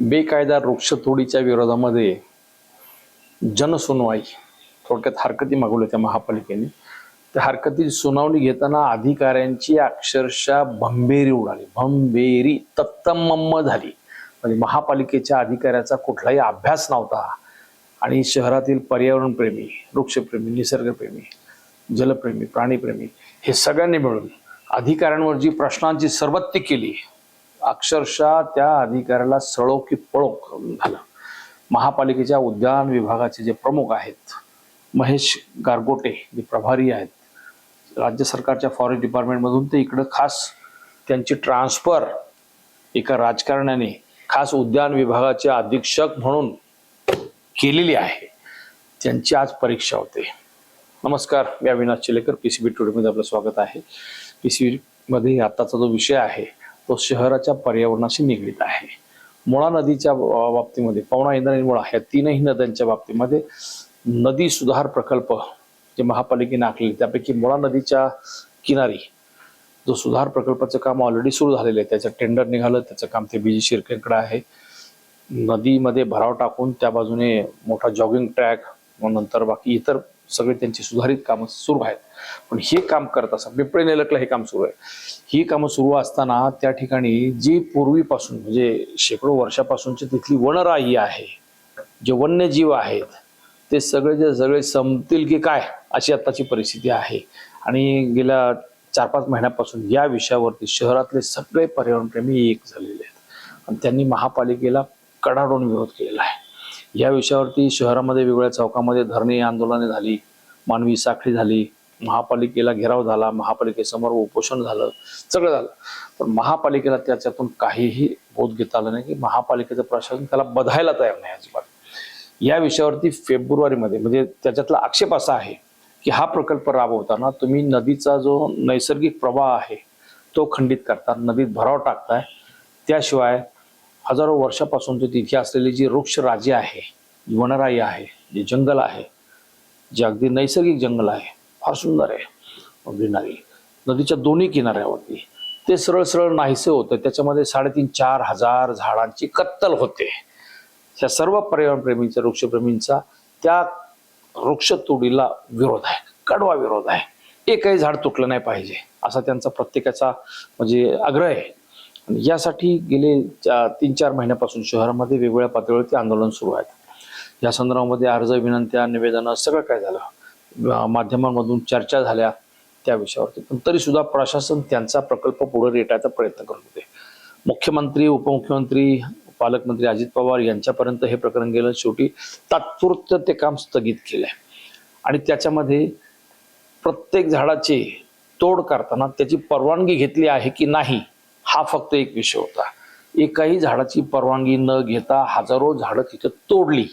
बेकायदा वृक्षतोडीच्या विरोधामध्ये जनसुनवाई. थोडक्यात हरकती मागवल्या त्या महापालिकेने. त्या हरकती सुनावणी घेताना अधिकाऱ्यांची अक्षरशः भंबेरी उडाली. भंबेरी तत्तमम्म झाली. म्हणजे महापालिकेच्या अधिकाऱ्याचा कुठलाही अभ्यास नव्हता. आणि शहरातील पर्यावरणप्रेमी वृक्षप्रेमी निसर्गप्रेमी जलप्रेमी प्राणीप्रेमी हे सगळ्यांनी मिळून अधिकाऱ्यांवर जी प्रश्नांची सरबत्ती केली अक्षरशः त्या अधिकाऱ्याला सळो की पळो झालं. महापालिकेच्या उद्यान विभागाचे जे प्रमुख आहेत महेश गारगोटे जे प्रभारी आहेत राज्य सरकारच्या फॉरेस्ट डिपार्टमेंटमधून ते इकडं खास त्यांची ट्रान्सफर एका राजकारण्याने खास उद्यान विभागाचे अधीक्षक म्हणून केलेली आहे. त्यांची आज परीक्षा होते. नमस्कार मी Avinash Chilekar P C B टुडेमध्ये आपलं स्वागत आहे. पी सी बीमध्ये आत्ताचा जो विषय आहे तो शहराच्या पर्यावरणाशी निगडीत आहे. मुळा नदीच्या बा- बाबतीमध्ये पवना इंद्र आणि मुळा ह्या तीनही नद्यांच्या बाबतीमध्ये नदी सुधार प्रकल्प जे महापालिकेने आखलेले त्यापैकी मुळा नदीच्या किनारी जो सुधार प्रकल्पाचं काम ऑलरेडी सुरू झालेलं आहे त्याचं टेंडर निघालं त्याचं काम ते बीजी शिरकेकडे आहे. नदीमध्ये भराव टाकून त्या बाजूने मोठा जॉगिंग ट्रॅक मग नंतर बाकी इतर सगळे त्यांची सुधारित कामं सुरू आहेत. पण हे काम करत असताना पिंपळे नेलकला हे काम सुरू आहे. ही कामं सुरू असताना त्या ठिकाणी जी पूर्वीपासून म्हणजे शेकडो वर्षापासूनची तिथली वनराई आहे जे वन्यजीव आहेत ते सगळे जे सगळे संपतील की काय अशी आत्ताची परिस्थिती आहे. आणि गेल्या चार पाच महिन्यापासून या विषयावरती शहरातले सगळे पर्यावरणप्रेमी एक झालेले आहेत. आणि त्यांनी महापालिकेला कडाडून विरोध केलेला आहे. या विषयावरती शहरामध्ये वेगवेगळ्या चौकामध्ये धरणे आंदोलने झाली मानवी साखळी झाली महापालिकेला घेराव झाला महापालिकेसमोर उपोषण झालं सगळं झालं. पण महापालिकेला त्याच्यातून काहीही बोध घेता आलं नाही की महापालिकेचं प्रशासन त्याला बधायला तयार नाही अजिबात. या विषयावरती फेब्रुवारीमध्ये म्हणजे त्याच्यातला आक्षेप असा आहे की हा प्रकल्प राबवताना तुम्ही नदीचा जो नैसर्गिक प्रवाह आहे तो खंडित करता नदीत भराव टाकताय. त्याशिवाय हजारो वर्षापासून ते तिथे असलेली जी वृक्ष राजे आहे वनराई आहे जे जंगल आहे जे अगदी नैसर्गिक जंगल आहे फार सुंदर आहे. ग्रीनरी नदीच्या दोन्ही किनाऱ्यावरती ते सरळ सरळ नाहीसे होतं त्याच्यामध्ये साडेतीन चार हजार झाडांची कत्तल होते. ह्या सर्व पर्यावरणप्रेमींचा वृक्षप्रेमींचा त्या वृक्षतोडीला विरोध आहे कडवा विरोध आहे. एकही झाड तुटलं नाही पाहिजे असा त्यांचा प्रत्येकाचा म्हणजे आग्रह आहे. यासाठी गेले चा- तीन चार महिन्यापासून शहरामध्ये वेगवेगळ्या पातळीवरती आंदोलन सुरू आहेत. या संदर्भामध्ये अर्ज विनंत्या निवेदनं सगळं काय झालं? माध्यमांमधून चर्चा झाल्या त्या विषयावरती. पण तरी सुद्धा प्रशासन त्यांचा प्रकल्प पुढे रेटायचा प्रयत्न करत होते. मुख्यमंत्री उपमुख्यमंत्री पालकमंत्री अजित पवार यांच्यापर्यंत हे प्रकरण गेलं. शेवटी तात्पुरतं ते काम स्थगित केलं आहे. आणि त्याच्यामध्ये प्रत्येक झाडाची तोड करताना त्याची परवानगी घेतली आहे की नाही? हा फक्त एक विषय होता. एकाही झाडाची परवानगी न घेता हजारो झाडं तिथं तोडली.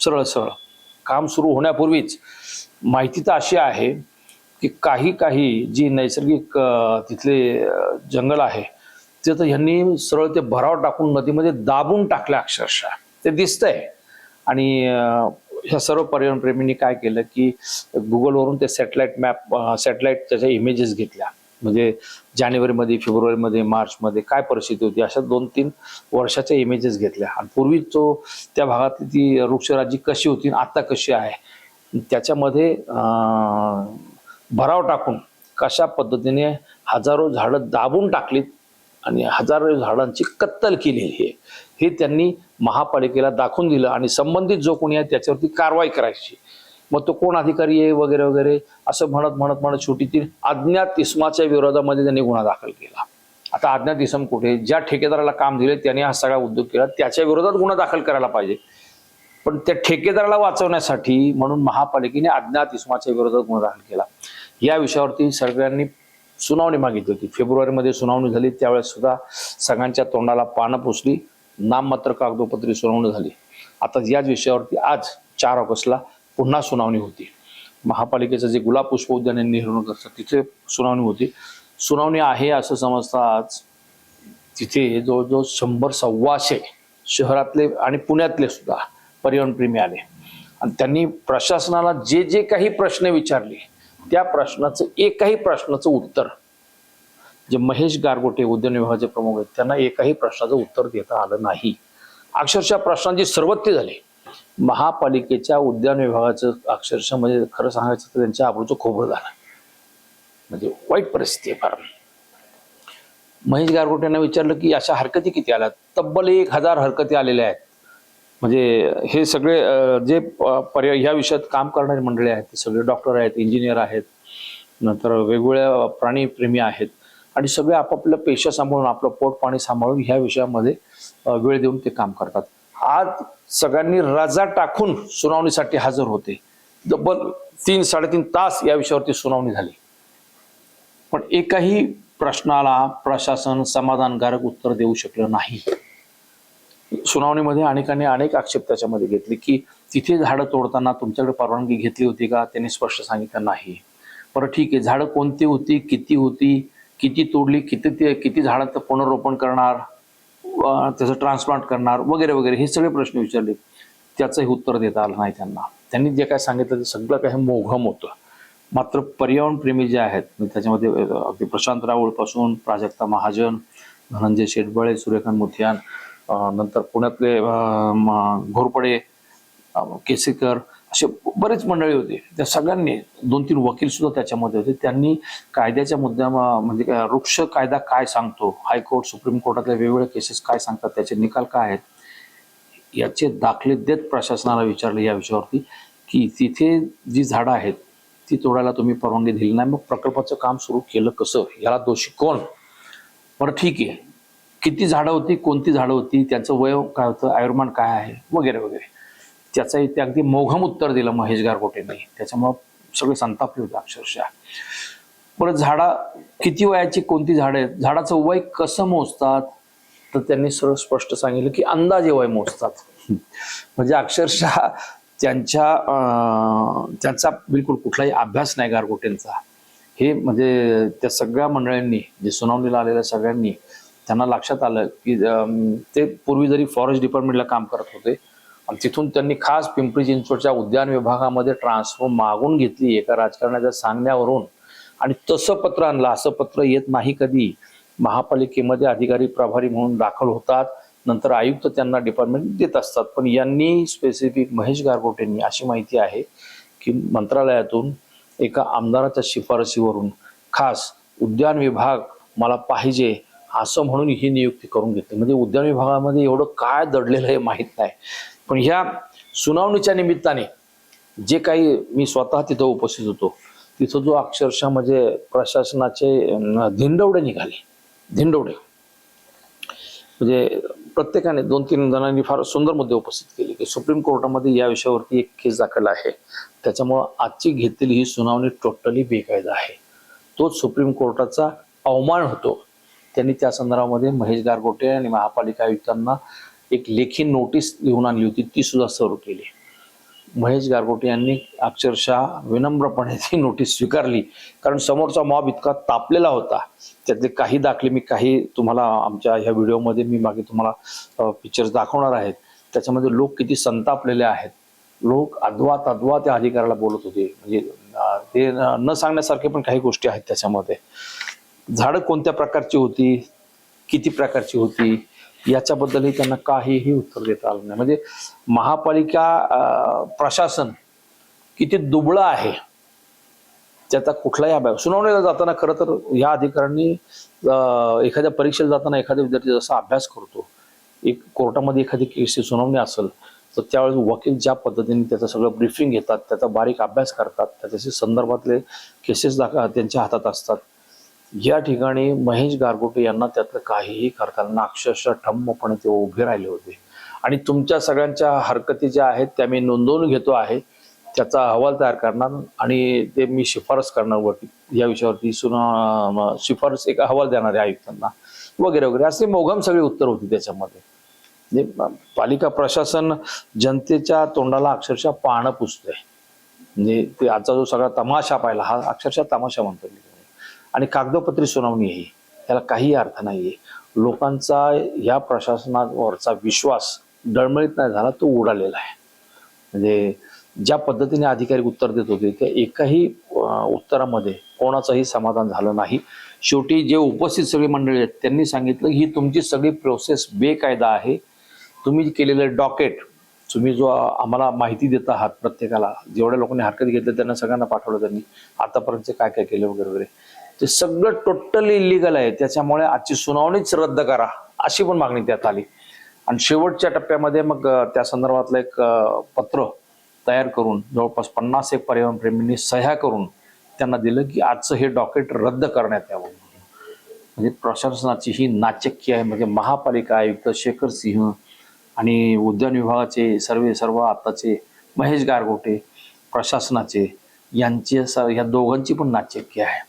सरळ सरळ. काम सुरू होण्यापूर्वीच. माहिती तर अशी आहे की काही काही जी नैसर्गिक तिथले जंगल आहे ते तर ह्यांनी सरळ ते भराव टाकून नदीमध्ये दाबून टाकलं अक्षरशः. ते दिसतंय. आणि ह्या सर्व पर्यावरणप्रेमींनी काय केलं की गुगलवरून ते सॅटेलाईट मॅप सॅटेलाईट त्याच्या इमेजेस घेतल्या. म्हणजे जानेवारीमध्ये फेब्रुवारीमध्ये मार्चमध्ये काय परिस्थिती होती अशा दोन तीन वर्षाच्या इमेजेस घेतल्या. आणि पूर्वी तो त्या भागातली ती वृक्षराजी कशी होती आणि आत्ता कशी आहे त्याच्यामध्ये भराव टाकून कशा पद्धतीने हजारो झाडं दाबून टाकलीत आणि हजारो झाडांची कत्तल केली हे हे त्यांनी महापालिकेला दाखवून दिलं आणि संबंधित जो कोणी आहे त्याच्यावरती कारवाई करायची. मग तो कोण अधिकारी आहे वगैरे वगैरे असं म्हणत म्हणत म्हणत शेवटी ती अज्ञात इसमाच्या विरोधामध्ये त्यांनी गुन्हा दाखल केला. आता अज्ञात इसम कुठे ज्या ठेकेदाराला काम दिले त्याने हा सगळा उद्योग केला. त्याच्या विरोधात गुन्हा दाखल करायला पाहिजे. पण त्या ठेकेदाराला वाचवण्यासाठी म्हणून महापालिकेने अज्ञात इसमाच्या विरोधात गुन्हा दाखल केला. या विषयावरती सगळ्यांनी सुनावणी मागितली होती. फेब्रुवारीमध्ये सुनावणी झाली. त्यावेळेस सुद्धा सगळ्यांच्या तोंडाला पानं पुसली. नाममात्र कागदोपत्री सुनावणी झाली. आता याच विषयावरती आज चार ऑगस्टला पुन्हा सुनावणी होती. महापालिकेचं जे गुलाब पुष्प उद्यान निर्णय असतात तिथे सुनावणी होती. सुनावणी आहे असं समजता आज तिथे जवळजवळ शंभर सव्वाशे शहरातले आणि पुण्यातले सुद्धा पर्यावरणप्रेमी आले. आणि त्यांनी प्रशासनाला जे जे काही प्रश्न विचारले त्या प्रश्नाचं एकाही प्रश्नाचं उत्तर जे महेश गारगोटे उद्यान विभागाचे प्रमुख आहेत त्यांना एकाही प्रश्नाचं उत्तर देता आलं नाही. अक्षरशः प्रश्नांची सर्वत्ती झाली. महापालिकेच्या उद्यान विभागाचं अक्षरशः म्हणजे खरं सांगायचं तर त्यांच्या आबरूचं खोबरं झालं. म्हणजे वाईट परिस्थिती आहे फार. महेश गारगोट यांना विचारलं की अशा हरकती किती आल्या तब्बल एक हजार हरकती आलेल्या आहेत. म्हणजे हे सगळे जे प- पर्याय ह्या विषयात काम करणारे मंडळी आहेत ते सगळे डॉक्टर आहेत इंजिनियर आहेत नंतर वेगवेगळ्या प्राणीप्रेमी आहेत आणि सगळे आपापलं पेशा सांभाळून आपलं पोट पाणी सांभाळून ह्या विषयामध्ये वेळ देऊन ते काम करतात. आज सगळ्यांनी रजा टाकून सुनावणीसाठी हजर होते. तब्बल तीन साडेतीन तास या विषयावरती सुनावणी झाली. पण एकाही प्रश्नाला प्रशासन समाधानकारक उत्तर देऊ शकलं नाही. सुनावणीमध्ये अनेकांनी अनेक आक्षेप त्याच्यामध्ये घेतले की तिथे झाडं तोडताना तुमच्याकडे परवानगी घेतली होती का? त्यांनी स्पष्ट सांगितलं नाही. बरं ठीक आहे. झाडं कोणती होती? किती होती? किती तोडली? किती ते किती झाडांचं पुनर्रोपण करणार? त्याचं ट्रान्सप्लांट करणार वगैरे वगैरे हे सगळे प्रश्न विचारले. त्याचंही उत्तर देता आलं नाही त्यांना. त्यांनी जे काय सांगितलं ते सगळं काही मोघम होतं. मात्र पर्यावरणप्रेमी जे आहेत त्याच्यामध्ये अगदी प्रशांत राऊळपासून प्राजक्ता महाजन धनंजय शेटबळे सूर्यकांत मुथियान नंतर पुण्यातले घोरपडे केसेकर असे बरेच मंडळी होते. त्या सगळ्यांनी दोन तीन वकील सुद्धा त्याच्यामध्ये होते. त्यांनी कायद्याच्या मुद्द्या म्हणजे काय, वृक्ष कायदा काय सांगतो? हायकोर्ट सुप्रीम कोर्टातल्या वेगवेगळ्या केसेस काय सांगतात? त्याचे निकाल काय आहेत? याचे दाखले देत प्रशासनाला विचारले या विषयावरती की तिथे जी झाडं आहेत ती तोडायला तुम्ही परवानगी दिली नाही. मग प्रकल्पाचं काम सुरू केलं कसं? याला दोषी कोण? बरं ठीक आहे. किती झाडं होती? कोणती झाडं होती? त्यांचं वय काय होतं? आयुर्मान काय आहे? वगैरे वगैरे. त्याचंही ते अगदी मोघम उत्तर दिलं महेश गारगोटेंनी. त्याच्यामुळं सगळे संतापले होते अक्षरशः. परत झाडा किती वयाची कोणती झाडं आहेत? झाडाचं वय कसं मोजतात? तर त्यांनी सरळ स्पष्ट सांगितलं की अंदाजे वय मोजतात. म्हणजे अक्षरशः त्यांच्या त्यांचा बिलकुल कुठलाही अभ्यास नाही गारगोटेंचा. हे म्हणजे त्या सगळ्या मंडळींनी जे सुनावणीला आलेल्या सगळ्यांनी त्यांना लक्षात आलं की ते पूर्वी जरी फॉरेस्ट डिपार्टमेंटला काम करत होते आणि तिथून त्यांनी खास पिंपरी चिंचवडच्या उद्यान विभागामध्ये ट्रान्सफर मागून घेतली एका राजकारणाच्या सांगण्यावरून. आणि तसं पत्र आणलं असं पत्र येत नाही कधी. महापालिकेमध्ये अधिकारी प्रभारी म्हणून दाखल होतात. नंतर आयुक्त त्यांना डिपार्टमेंट देत असतात. पण यांनी स्पेसिफिक महेश गारगोटेंनी अशी माहिती आहे की मंत्रालयातून एका आमदाराच्या शिफारसीवरून खास उद्यान विभाग मला पाहिजे असं म्हणून ही नियुक्ती करून घेतली. म्हणजे उद्यान विभागामध्ये एवढं काय दडलेलं आहे माहीत नाही. पण ह्या सुनावणीच्या निमित्ताने जे काही मी स्वतः तिथं उपस्थित होतो तिथं जो अक्षरशः म्हणजे प्रशासनाचे धिंडवडे निघाले. धिंडवडे. म्हणजे प्रत्येकाने दोन तीन जणांनी फार सुंदर मुद्दे उपस्थित केले की सुप्रीम कोर्टामध्ये या विषयावरती एक केस दाखल आहे. त्याच्यामुळं आजची घेतलेली ही सुनावणी टोटली बेकायदा आहे. तोच सुप्रीम कोर्टाचा अवमान होतो. त्यांनी त्या संदर्भामध्ये महेश गारगोटे आणि महापालिका आयुक्तांना एक लेखी नोटीस लिहून आणली होती ती सुद्धा सर्व केली. महेश गारगोटे यांनी अक्षरशः विनम्रपणे ती नोटीस स्वीकारली. कारण समोरचा मॉब इतका तापलेला होता. त्यातले काही दाखले मी काही तुम्हाला आमच्या ह्या व्हिडिओमध्ये मी मागे तुम्हाला पिक्चर्स दाखवणार आहेत. त्याच्यामध्ये लोक किती संतापलेले आहेत. लोक अद्वा तद्वा त्या अधिकाऱ्याला बोलत होते. म्हणजे ते न सांगण्यासारखे पण काही गोष्टी आहेत त्याच्यामध्ये. झाडं कोणत्या प्रकारची होती? किती प्रकारची होती? याच्याबद्दलही त्यांना काहीही उत्तर देता आलं नाही. म्हणजे महापालिका प्रशासन किती दुबळं आहे त्याचा कुठलाही अभ्यास सुनावणीला जाताना खरं तर या अधिकाऱ्यांनी एखाद्या परीक्षेला जाताना एखाद्या विद्यार्थी जसा अभ्यास करतो एक कोर्टामध्ये एखादी केसची सुनावणी असेल तर त्यावेळेस वकील ज्या पद्धतीने त्याचं सगळं ब्रीफिंग घेतात त्याचा बारीक अभ्यास करतात त्याच्याशी संदर्भातले केसेस दाखल त्यांच्या हातात असतात. या ठिकाणी महेश गारगोटे यांना त्यातलं काहीही करताना अक्षरशः ठम्मपणे ते उभे राहिले होते. आणि तुमच्या सगळ्यांच्या हरकती ज्या आहेत त्या मी नोंदवून घेतो आहे. त्याचा अहवाल तयार करणार आणि ते मी शिफारस करणार वरती या विषयावरती सुना शिफारस एक अहवाल देणार आहे आयुक्तांना. वगैरे वगैरे. असे मोघम सगळी उत्तर होती त्याच्यामध्ये. म्हणजे पालिका प्रशासन जनतेच्या तोंडाला अक्षरशः पानं पुसतंय. म्हणजे ते आजचा जो सगळा तमाशा पाहिला हा अक्षरशः तमाशा म्हणतो मी आणि कागदोपत्री सुनावणी आहे. याला काही अर्थ नाहीये. लोकांचा या प्रशासनावरचा विश्वास डळमळीत नाही झाला तो उडालेला आहे. म्हणजे ज्या पद्धतीने अधिकारी उत्तर देत होते त्या एकाही उत्तरामध्ये कोणाचंही समाधान झालं नाही. शेवटी जे उपस्थित सगळी मंडळी आहेत त्यांनी सांगितलं ही तुमची सगळी प्रोसेस बेकायदा आहे. तुम्ही केलेलं डॉकेट तुम्ही जो आम्हाला माहिती देत आहात प्रत्येकाला जेवढ्या लोकांनी हरकत घेतली त्यांना सगळ्यांना पाठवलं त्यांनी. आतापर्यंत काय काय केलं वगैरे वगैरे. ते सगळं टोटली इलिगल आहे. त्याच्यामुळे आजची सुनावणीच रद्द करा अशी पण मागणी त्यात आली. आणि शेवटच्या टप्प्यामध्ये मग त्या संदर्भातलं एक पत्र तयार करून जवळपास पन्नास एक पर्यावरण प्रेमींनी सह्या करून त्यांना दिलं की आजचं हे डॉकेट रद्द करण्यात यावं. म्हणजे प्रशासनाची ही नाचक्की आहे. म्हणजे महापालिका आयुक्त शेखर सिंह आणि उद्यान विभागाचे सर्वे सर्व आताचे महेश गारगोटे प्रशासनाचे यांचे स ह्या दोघांची पण नाचक्की आहे.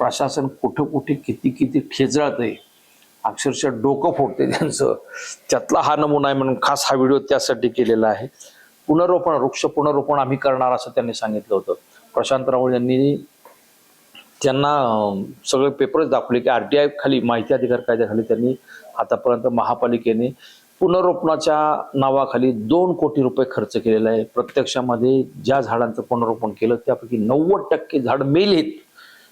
प्रशासन कुठं कुठे किती किती ठेचळत आहे अक्षरशः डोकं फोडते त्यांचं. त्यातला हा नमुना आहे म्हणून खास हा व्हिडिओ त्यासाठी केलेला आहे. पुनरोपण वृक्ष पुनरोपण आम्ही करणार असं त्यांनी सांगितलं होतं. प्रशांत राऊळ यांनी त्यांना सगळे पेपर्स दाखवले की आर टी आय खाली माहिती अधिकार कायद्याखाली त्यांनी आतापर्यंत महापालिकेने पुनरोपणाच्या नावाखाली दोन कोटी रुपये खर्च केलेला आहे. प्रत्यक्षामध्ये ज्या झाडांचं पुनरोपण केलं त्यापैकी नव्वद टक्के झाड मेलीत.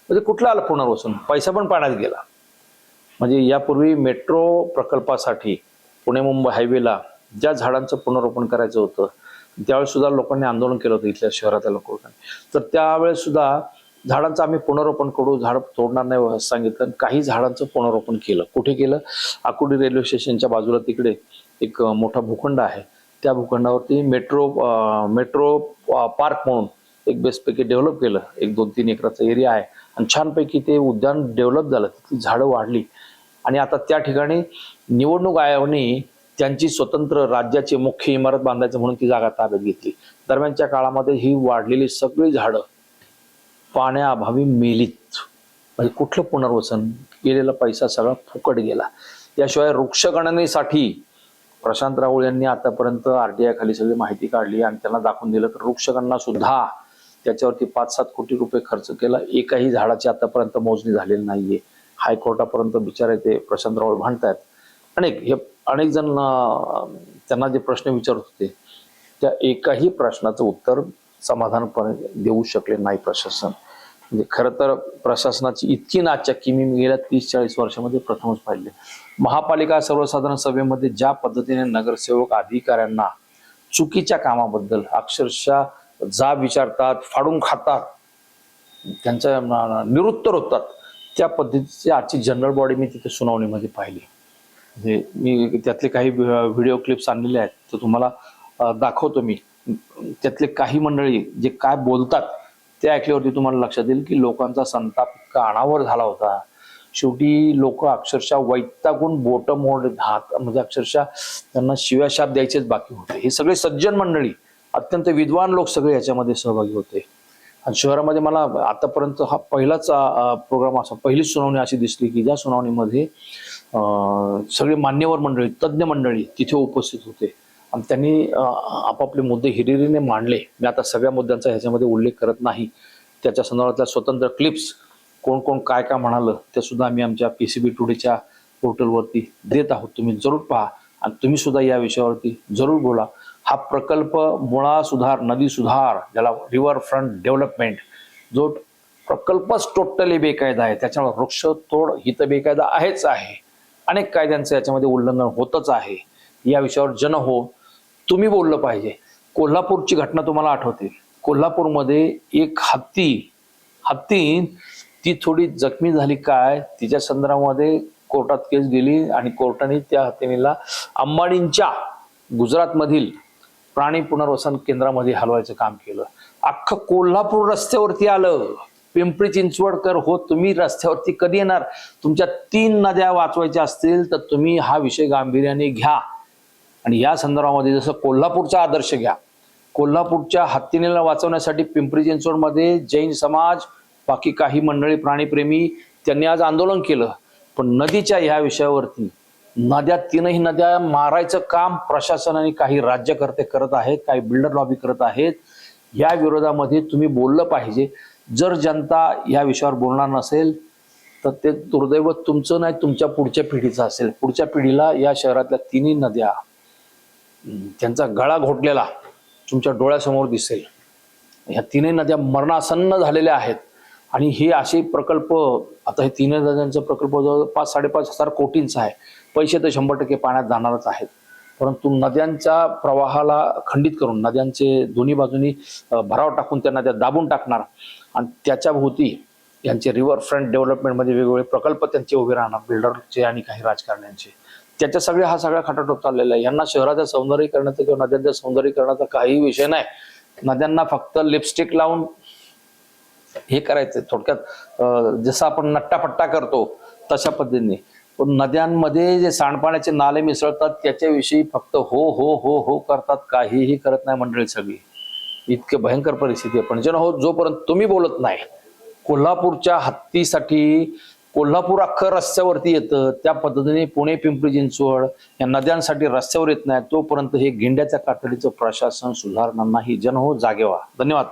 म्हणजे कुठला आलं पुनर्वसन? पैसा पण पाण्यात गेला. म्हणजे यापूर्वी मेट्रो प्रकल्पासाठी पुणे मुंबई हायवेला ज्या झाडांचं पुनरोपण करायचं होतं त्यावेळेस सुद्धा लोकांनी आंदोलन केलं होतं इथल्या शहरातल्या लोकांनी. तर त्यावेळेस सुद्धा झाडांचं आम्ही पुनर्रोपण करू झाड तोडणार नाही सांगितलं काही झाडांचं पुनरोपण केलं. कुठे केलं? आकुर्डी रेल्वे स्टेशनच्या बाजूला तिकडे एक मोठा भूखंड आहे. त्या भूखंडावरती मेट्रो मेट्रो पार्क म्हणून एक बेसपैकी डेव्हलप केलं. एक दोन तीन एकराचा एरिया आहे. आणि छानपैकी ते उद्यान डेव्हलप झालं. तिथली झाडं वाढली. आणि आता त्या ठिकाणी निवडणूक आयोगाने त्यांची स्वतंत्र राज्याची मुख्य इमारत बांधायचं म्हणून ती जागा ताब्यात घेतली. दरम्यानच्या काळामध्ये ही वाढलेली सगळी झाडं पाण्याअभावी मेलीत. म्हणजे कुठलं पुनर्वसन? गेलेला पैसा सगळा फुकट गेला. याशिवाय वृक्षगणनेसाठी प्रशांत राऊळ यांनी आतापर्यंत आरटीआय खाली सगळी माहिती काढली आणि त्यांना दाखवून दिलं तर वृक्षगणना सुद्धा त्याच्यावरती पाच सात कोटी रुपये खर्च केला. एकाही झाडाची आतापर्यंत मोजणी झालेली नाहीये. हायकोर्टापर्यंत बिचारे ते प्रशांतराव भांडतायत. अनेक हे अनेक जण त्यांना जे प्रश्न विचारत होते त्या एकाही प्रश्नाचं उत्तर समाधानपणे देऊ शकले नाही प्रशासन. म्हणजे खरं तर प्रशासनाची इतकी नाचक्की मी गेल्या तीस चाळीस वर्षामध्ये प्रथमच पाहिले. महापालिका सर्वसाधारण सभेमध्ये ज्या पद्धतीने नगरसेवक अधिकाऱ्यांना चुकीच्या कामाबद्दल अक्षरशः जाब विचारतात फाडून खातात. त्यांच्या निरुत्तर होतात. त्या पद्धतीची आजची जनरल बॉडी मी तिथे सुनावणीमध्ये पाहिली. म्हणजे मी त्यातले काही व्हिडिओ क्लिप्स आणलेले आहेत तर तुम्हाला दाखवतो मी. त्यातले काही मंडळी जे काय बोलतात ते ऐकल्यावरती तुम्हाला लक्षात येईल की लोकांचा संताप इतका अनावर झाला होता. शेवटी लोक अक्षरशः वैतागून बोट मोड हात म्हणजे अक्षरशः त्यांना शिव्याशाप द्यायचेच बाकी होते. हे सगळे सज्जन मंडळी अत्यंत विद्वान लोक सगळे याच्यामध्ये सहभागी होते. आणि शहरामध्ये मला आतापर्यंत हा पहिलाच प्रोग्राम असा पहिलीच सुनावणी अशी दिसली की ज्या सुनावणीमध्ये सगळे मान्यवर मंडळी तज्ज्ञ मंडळी तिथे उपस्थित होते. आणि त्यांनी आपापले मुद्दे हिरिरीने मांडले. मी आता सगळ्या मुद्द्यांचा ह्याच्यामध्ये उल्लेख करत नाही. त्याच्या संदर्भातल्या स्वतंत्र क्लिप्स कोण कोण काय काय म्हणालं ते सुद्धा आम्ही आमच्या पी सी बी टुडेच्या पोर्टलवरती देत आहोत. तुम्ही जरूर पहा. आणि तुम्ही सुद्धा या विषयावरती जरूर बोला. हा प्रकल्प मुळा सुधार नदी सुधार ज्याला रिव्हर फ्रंट डेव्हलपमेंट जो प्रकल्पच टोटली बेकायदा आहे. त्याच्यामुळे वृक्ष तोड हित बेकायदा आहेच आहे. अनेक कायद्यांचं याच्यामध्ये उल्लंघन होतच आहे. या विषयावर जन हो तुम्ही बोललं पाहिजे. कोल्हापूरची घटना तुम्हाला आठवते. कोल्हापूरमध्ये एक हत्ती हत्ती ती थोडी जखमी झाली काय? तिच्या संदर्भामध्ये कोर्टात केस गेली आणि कोर्टाने त्या हत्तीला अंबाडींच्या गुजरातमधील प्राणी पुनर्वसन केंद्रामध्ये हलवायचं काम केलं. अख्खं कोल्हापूर रस्त्यावरती आलं. पिंपरी चिंचवडकर हो तुम्ही रस्त्यावरती कधी येणार? तुमच्या तीन नद्या वाचवायच्या असतील तर तुम्ही हा विषय गांभीर्याने घ्या. आणि या संदर्भामध्ये जसं कोल्हापूरचा आदर्श घ्या. कोल्हापूरच्या हत्तीनेला वाचवण्यासाठी पिंपरी चिंचवडमध्ये जैन समाज बाकी काही मंडळी प्राणीप्रेमी त्यांनी आज आंदोलन केलं. पण नदीच्या ह्या विषयावरती नद्या तीनही नद्या मारायचं काम प्रशासनाने काही राज्यकर्ते करत आहेत काही बिल्डर लॉबी करत आहेत. या विरोधामध्ये तुम्ही बोललं पाहिजे. जर जनता या विषयावर बोलणार नसेल तर ते दुर्दैव तुमचं नाही तुमच्या पुढच्या पिढीचं असेल. पुढच्या पिढीला या शहरातल्या तिन्ही नद्या त्यांचा गळा घोटलेला तुमच्या डोळ्यासमोर दिसेल. ह्या तीनही नद्या मरणासन्न झालेल्या आहेत. आणि हे असे प्रकल्प आता हे तीनही नद्यांचा प्रकल्प जवळ पाच साडेपाच हजार कोटींचा आहे. पैसे तर शंभर टक्के पाण्यात जाणारच आहेत. परंतु नद्यांच्या प्रवाहाला खंडित करून नद्यांचे दोन्ही बाजूनी भराव टाकून त्या नद्या दाबून टाकणार आणि त्याच्या भोवती यांचे रिव्हर फ्रंट डेव्हलपमेंटमध्ये वेगवेगळे प्रकल्प त्यांचे उभे राहणार बिल्डरचे आणि काही राजकारण्यांचे. त्याच्या सगळे हा सगळा खटाटोप चाललेला आहे. यांना शहराच्या सौंदर्यीकरणाचा किंवा नद्यांच्या सौंदर्यीकरणाचा काही विषय नाही. नद्यांना फक्त लिपस्टिक लावून हे करायचं. थोडक्यात जसं आपण नट्टापट्टा करतो तशा पद्धतीने. नद्यांमध्ये जे सांडपाण्याचे नाले मिसळतात त्याच्याविषयी फक्त हो हो हो हो करतात काहीही करत नाही मंडळी सगळी. इतके भयंकर परिस्थिती आहे. पण जन हो जोपर्यंत तुम्ही बोलत नाही कोल्हापूरच्या हत्तीसाठी कोल्हापूर अख्खं रस्त्यावरती येतं त्या पद्धतीने पुणे पिंपरी चिंचवड या नद्यांसाठी रस्त्यावर येत नाही तोपर्यंत हे गेंड्याच्या कातडीचं प्रशासन सुधारणार नाही. जन हो जागेवा धन्यवाद.